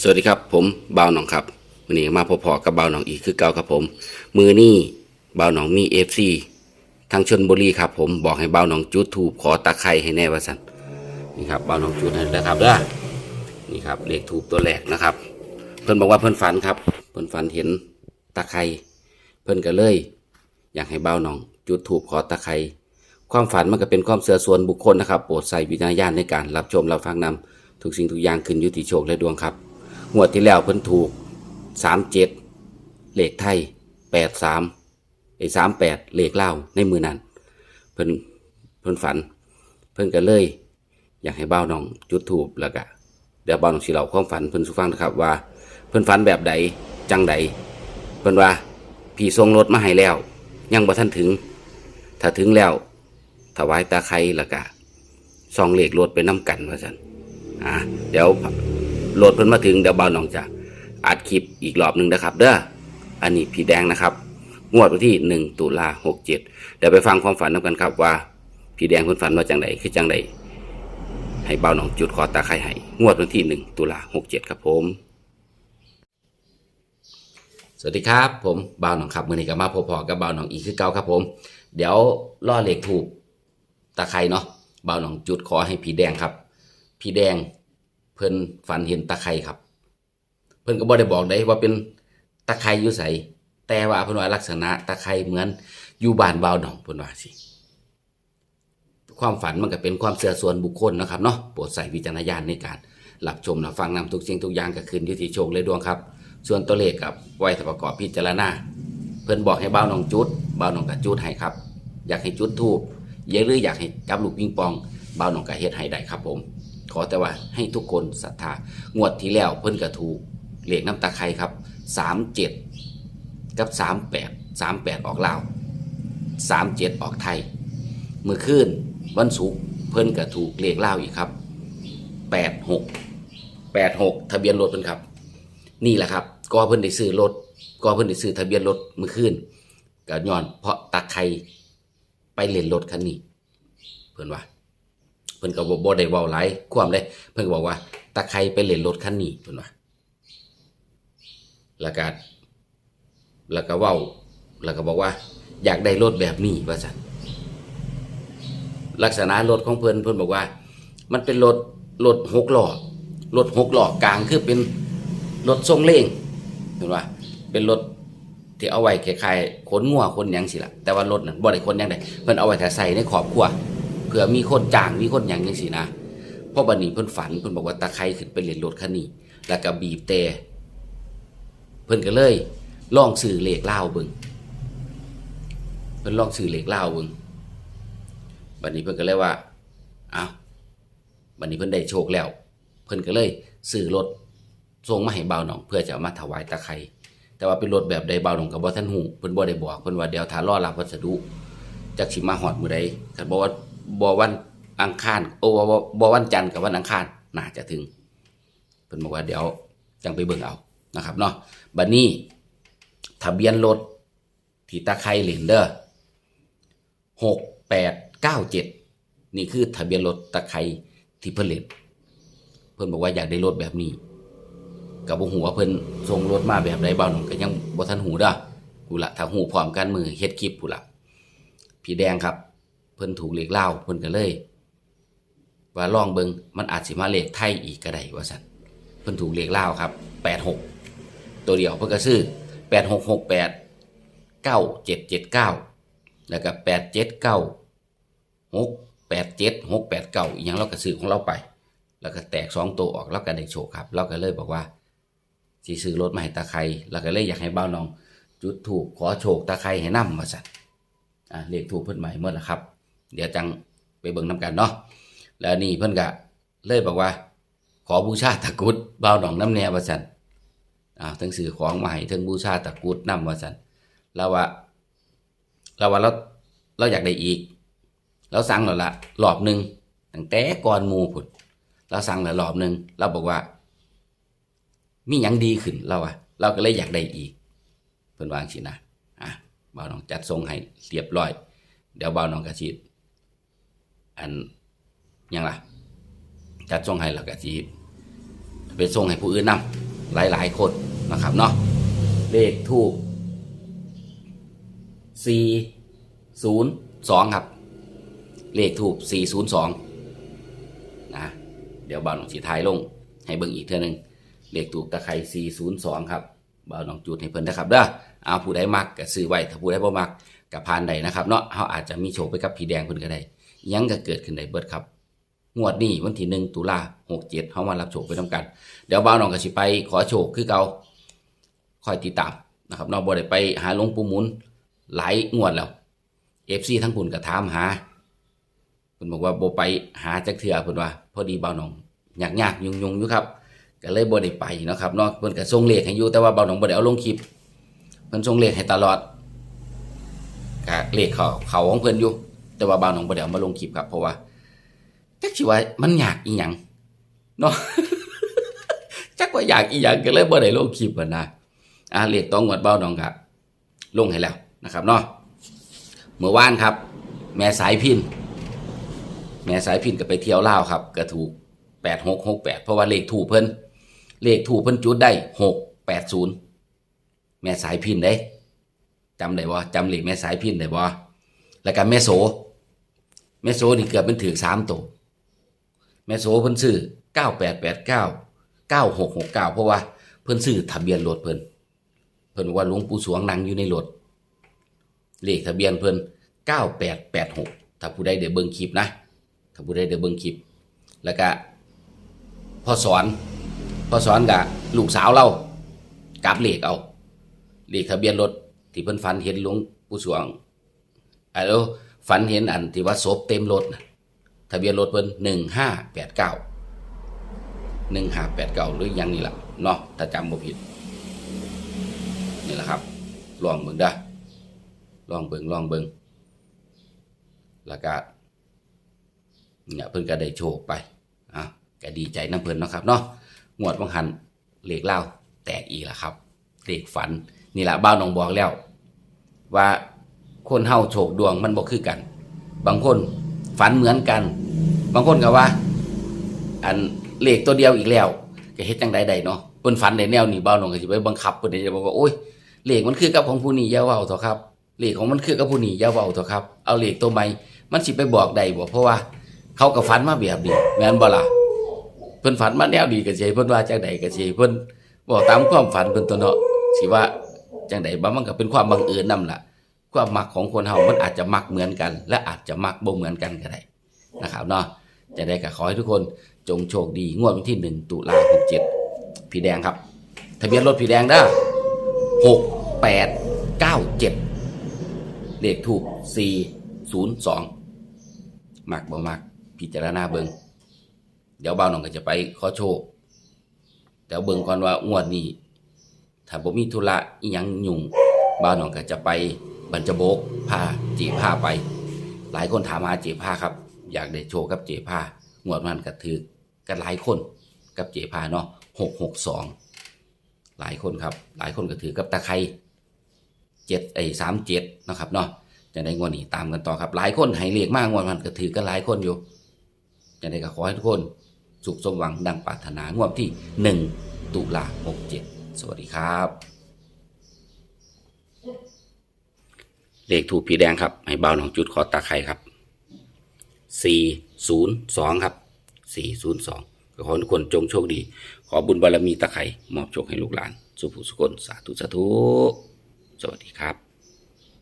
สวัสดีครับผมบ่าวหนองครับวันนี้มาพอๆกับบ่าวหนองอีกคือเก่าครับผม มือนี่บ่าวหนองมีเอฟซีทางชนบุรีครับผมบอกให้บ่าวหนองจุดถูกขอตะไคร้ให้แน่ว่าสันนี่ครับบ่าวหนองจุดให้แล้วครับเด้อนี่ครับเลขถูกตัวแรกนะครับ เพิ่นบอกว่าเพิ่นฝันครับ เพิ่นฝันเห็นตะไคร้เพิ่นก็เลย อยากให้บ่าวหนองจุดถูกขอตะไคร้ความฝันมันก็เป็นความเสื่อส่วนบุคคลนะครับโปรดใส่วิจารณญาณในการรับชมรับฟังนำทุกสิ่งทุกอย่างขึ้นอยู่ที่โชคและดวงครับ งวดที่แล้วเพิ่นถูกสามเจ็ดเลขไทยแปดสามไอ้สามแปดเลขเล่าในมือนั้นเพิ่นเพิ่นฝัน เพิ่นก็เลย อยากให้บ้าน้องจุดถูกแล้วก็เดี๋ยวบ้าน้องสิเล่าความฝันเพิ่นสุฟังนะครับว่า เพิ่นฝันแบบใดจังใดเพิ่นว่าพี่ส่งรถมาให้แล้ว ยังบ่ทันถึง ถ้าถึงแล้วถวายตาไครแล้วก็ซองเหลขรถไปน้ำกันว่าซั่นอ่าเดี๋ยว โหลดเพิ่นมาถึงเดี๋ยวบ่าวน้องจะอัดคลิปอีกรอบหนึ่งนะครับ เด้ออันนี้พี่แดงนะครับงวดวันที่หนึ่งตุลาหกเจ็ดเดี๋ยวไปฟังความฝันนำกันครับว่า พี่แดงเพิ่นฝันว่าจังไดคือจังไดให้บ่าวน้องจุดขอตาไข่ให้งวดวันที่หนึ่งตุลาหกเจ็ดครับผม สวัสดีครับผมบ่าวน้องครับมือนี้ก็มาพอๆกับบ่าวน้องอีกคือเก่าครับผม เดี๋ยวล่อเหล็กถูกตาไคร่เนาะบ่าวน้องจุดขอให้พี่แดงครับ พี่แดง เพิ่นฝันเห็นตะไคร่ครับ เพิ่นก็บ่ได้บอกได้ว่าเป็นตะไคร่อยู่ไสแต่ว่าเพิ่นว่าลักษณะตะไคร่เหมือนอยู่บ้านบ่าวหนองเพิ่นว่าสิความฝันมันก็เป็นความเชื่อส่วนบุคคลนะครับเนาะโปรดใส่วิจารณญาณในการรับชมรับฟังนำทุกสิ่งทุกอย่างก็ขึ้นยู่ที่โชคและดวงครับ ส่วนตัวเลขกับไว้ประกอบพิจารณาเพิ่อนบอกให้บ่าวหนองจุดบ่าวหนองก็จุดให้ครับ อยากให้จุดทูบอยากหรืออยากให้จับลูกปิงปองบ่าวหนองก็เฮ็ดให้ได้ครับผม ขอแต่ว่าให้ทุกคนศรัทธางวดที่แล้วเพิ่นก็ถูกเลขน้ำตาไครครับสามเจ็ดกับสามแปดสามแปดออกลาวสามเจ็ดออกไทยมือคืนวันศุกร์เพิ่นก็ถูกเลขลาวอีกครับแปดหกแปดหกทะเบียนรถเพิ่นครับ นี่แหละครับก็เพิ่นได้ซื้อรถก็เพิ่นได้ซื้อทะเบียนรถมือคืนก็ย้อนเพราะตาไครไปเล่นรถคันนี้ เพิ่นว่า เพิ่นก็บ่บ่ได้เว้าหลายความเลยเพิ่นก็บอกว่าตาไคร้ไปเล่นรถคันนี้เพิ่นว่าแล้วก็แล้วก็เว้าแล้วก็บอกว่า อยากได้รถแบบนี้ว่าซั่นลักษณะรถของเพิ่นเพิ่นบอกว่า มันเป็นรถรถหกล้อรถหกล้อกลางคือเป็นรถทรงเล่งเห็นว่าเป็นรถที่เอาไว้คล้ายๆขนงัวขนหยังสิล่ะแต่ว่ารถนั้นบ่ได้ขนหยังได้เพิ่นเอาไว้แต่ใส่ในครอบครัว เผื่อมีคนจ้างมีคนอย่างนี้สินะพราะบันนี้เพิ่นฝันเพิ่นบอกว่าตะไคร้ขึ้นไปเล่นรถคันนี้แล้วก็บีบแต่เพิ่นก็เลยลองซื้อเลขเล่าเบิงเพิ่นลองซื้อเลขเล่าเบิงบัดนี้เพิ่นก็เลยว่าอ้าวบัดนี้เพิ่นได้โชคแล้ว เพิ่นก็เลยซื้อรถส่งมาให้เบาหนอง เพื่อจะเอามาถวายตะไคร้แต่ว่าเป็นรถแบบใดเบาหนองก็บ่ทันฮู้เพิ่นบ่ได้บอกเพิ่นว่าเดี๋ยวถ้ารอรับพัสดุจักสิมาหอดมือใดคันบอกว่า บอวันอังคารโอ้บ่บ่บอวันจันทร์กับวันอังคารน่าจะถึงเพิ่นบอกว่าเดี๋ยวจังไปเบิ่งเอานะครับเนาะบัดนี้ทะเบียนรถที่ตาไครเหรนเด้อหกแปดเก้าเจ็ดนี่คือทะเบียนรถตะไครที่เพิ่นเล่นเพิ่นบอกว่าอยากได้รถแบบนี้กับบ่ฮู้ว่าเพิ่นส่งรถมาแบบใดบ่าหนุ่มก็ยังบ่ทันหูเด้อกูละถ้าหูพร้อมกันมือเฮ็ดคลิปกูละพี่แดงครับ เพิ่นถูกเลขเล่าเพิ่นก็เลย ว่าลองเบิงมันอาจสิมาเลขไทยอีกก็ได้ว่าซั่นเพิ่นถูกเลขเล่าครับ86ตัวเดียวเพิ่นก็ซื้อ8668 9779แล้วก็879 687 689อีหยังเราก็ซื้อของเราไป แล้วก็แตกสองตัวออกแล้วก็ได้โชคครับ เราก็เลยบอกว่าสิซื้อรถมาให้ตาไคร้แล้วก็เลยอยากให้บ้านน้อง จุดถูกขอโชคตาไครให้นำว่าซั่นอะเลขถูกเพิ่นใหม่เมื่อละครับ เดี๋ยวจังไปเบิ่งน้ำกันเนาะแล้วนี่เพิ่อนก็เลยบอกว่า ขอบูชาตะกุดบ่าวหนองน้ำแนวว่าซั่นอ่าทั้งสื่อของมาให้ทั้งบูชาตะกุดน้ำว่าซั่นแล้วว่าเราว่าเราเราอยากได้อีกเราสั่งแล้วละรอบหนึ่งตั้งแต่ก่อนมู่พุ่นเราสั่งแล้วรอบหนึ่งเราบอกว่า มีหยังดีขึ้นเราอะเราก็เลยอยากได้อีกเพิ่อนวางสินะอะบ่าวน้องจัดทรงให้เรียบร้อย เดี๋ยวบ่าวน้องกะสิ อันยังล่ะจัดทรงให้แล้วกะสิไปส่งให้ผู้อื่นนำหลายๆคนนะครับเนาะเลขทูบสี่ศูนย์สองครับ เลขทูบสี่ศูนย์สองนะ เดี๋ยวบ่าวหนองสีไทายลง ให้เบิ่งอีกเท่านึง เลขทูบตะไคร้402 ครับบ่าวหนองจูดให้เพิ่นนะครับเด้อเอาผู้ใดมักก็ซื้อไว้ถ้าผู้ใดบ่มักก็ผ่านได้นะครับเนาะเฮาอาจจะมีโชคไปกับผีแดงเพิ่นก็ได้ ยังก็เกิดขึ้นได้เบิดครับ งวดนี้วันที่1ตุลา67เฮามารับโชคไปนํกัน เดี๋ยวบ่าวหนองก็สิไป ขอโชคคือเก่าคอยติดตามนะครับเนาะบ่ได้ไปหาหลวงปู่หมุนหลายงวดแล้ว FC ทั้งพุ่นก็ถามหาเพิ่นบอกว่าบ่ไปหาจักเทื่อเพิ่นว่า พอดีบ่าวหนองยากๆยุ่งๆอยู่ครับก็เลยบ่ได้ไปนะครับเนาะเพิ่นก็ส่งเลขให้อยู่แต่ว่าบ่าวหนองบ่ได้เอาลงคลิปเพิ่นส่งเลขให้ตลอดก็เลขเขาเขาของเพิ่นอยู่ แต่ว่าบาวหนองบ่ได้เอามาลงคลิปครับเพราะว่าจักสิว่ามันยากอีหยังเนาะจักว่าอยากอีหยังก็เลยบ่ได้ลงคลิปนะอะเลขต้องงวดบ่าวหนองก็ลงให้แล้วนะครับเนาะเมื่อวานครับ แม่สายพิน แม่สายพินก็ไปเที่ยวลาวครับก็ถูกแปดหกหกแปดเพราะว่าเลขถูกเพิ่นเลขถูกเพิ่นจุดได้หกแปดศูนย์แม่สายพินได้จำได้บ่จำเลขแม่สายพินได้บ่แล้วก็แม่โส แม่โสนี่เกือบเป็นถือสามตัวแม่โสเพิ่นซื้อเก้าแปดแปดเก้าเก้าหกหกเก้าเพราะว่าเพิ่นซื้อทะเบียนรถเพิ่นเพิ่นว่าหลวงปู่สวงนั่งอยู่ในรถเลขทะเบียนเพิ่นเก้าแปดแปดหกถ้าผู้ใดได้เบิ่งคลิปนะถ้าผู้ใดได้เบิ่งคลิป แล้วก็พ่อสอนพ่อสอนกับลูกสาวเรากลับเลขเอาเลขทะเบียนรถที่เพิ่นฝันเห็นหลวงปู่สวงอะแล้ว ฝันเห็นอันที่ว่าศพเต็มรถนะทะเบียนรถเพิ่นหนึ่งห้าแปดเก้าหนึ่งห้าแปดเก้าหรือยังนี่ล่ะเนาะถ้าจำบ่ผิด นี่แหละครับ ลองเบิ่งเด้ลองเบิ่งลองเบิ่งแล้วก็เนี่ยเพิ่นก็ได้โชคไปอะก็ดีใจน้ำเพิ่นเนาะครับเนาะงวดบังหันเลขเล่าแตกอีกแล้วครับเลขฝัน นี่แหละบ้าวหนองบอกแล้ว ว่า คนเฮาโชคดวงมันบ่คือกัน บางคนฝันเหมือนกัน บางคนก็ว่า อันเลขตัวเดียวอีกแล้วก็เฮ็ดจังใดใดเนาะเพิ่นฝันในแนวนี้บ้าวหนองก็สิไปบังคับเพิ่นจะบอกว่าโอ้ยเลขมันคือกับของผู้นี้อย่าเว้าเถอะครับเลขของมันคือกับผู้นี้อย่าเว้าเถอะครับ เอาเลขตัวใหม่มันสิไปบอกได้บ่เพราะว่าเขาก็ฝันมาแบบนี้แม่นบ่ล่ะเพิ่นฝันมาแนวดีก็สิเพิ่นว่าจังใดก็สิเพิ่นบอกตามความฝันเพิ่นตัวเนาะสิว่าจังใดบ่มันก็เป็นความบังเอิญนํล่ะ ความมักของคนเฮามันอาจจะมักเหมือนกัน และอาจจะมักบ่เหมือนกันก็ได้นะครับเนาะจะได้ก็ขอให้ทุกคนจงโชคดีงวดวันที่1ตุลาคม67พี่แดงครับ ทะเบียนรถพี่แดงเด้อ6897เลขถูก402มักบ่มักพิจารณาเบิงเดี๋ยวบ่าวน้องก็จะไปขอโชคเดี๋ยวเบิงก่อนว่างวดนี้ ถ้าบ่มีธุระอีหยังยุ่งบ่าวน้องก็จะไป บรรจบกพาเจพาไป หลายคนถามหาเจพาครับ อยากได้โชว์กับเจพางวดมันก็ถือกันหลายคนกับเจพาเนาะหกหกสองหลายคนครับ หลายคนก็ถือกับตะไคร้เจ็ดไอ้สามเจ็ดนะครับเนาะจะได้งวดนี้ตามกันต่อครับ หลายคนให้เรียกมากงวดมันก็ถือกันหลายคนอยู่จะได้ก็ขอให้ทุกคนสุขสมหวังดังปรารถนางวดที่หนึ่งตุลาหกเจ็ดสวัสดีครับ เลขถูกผีแดงครับ ให้เบาหนองจุดขอตาไข่ครับ 402 ครับ 402ก็ขอทุกคนจงโชคดี ขอบุญบารมีตาไข่มอบโชคให้ลูกหลาน สุภุสุคนสาธุสาธุ สวัสดีครับ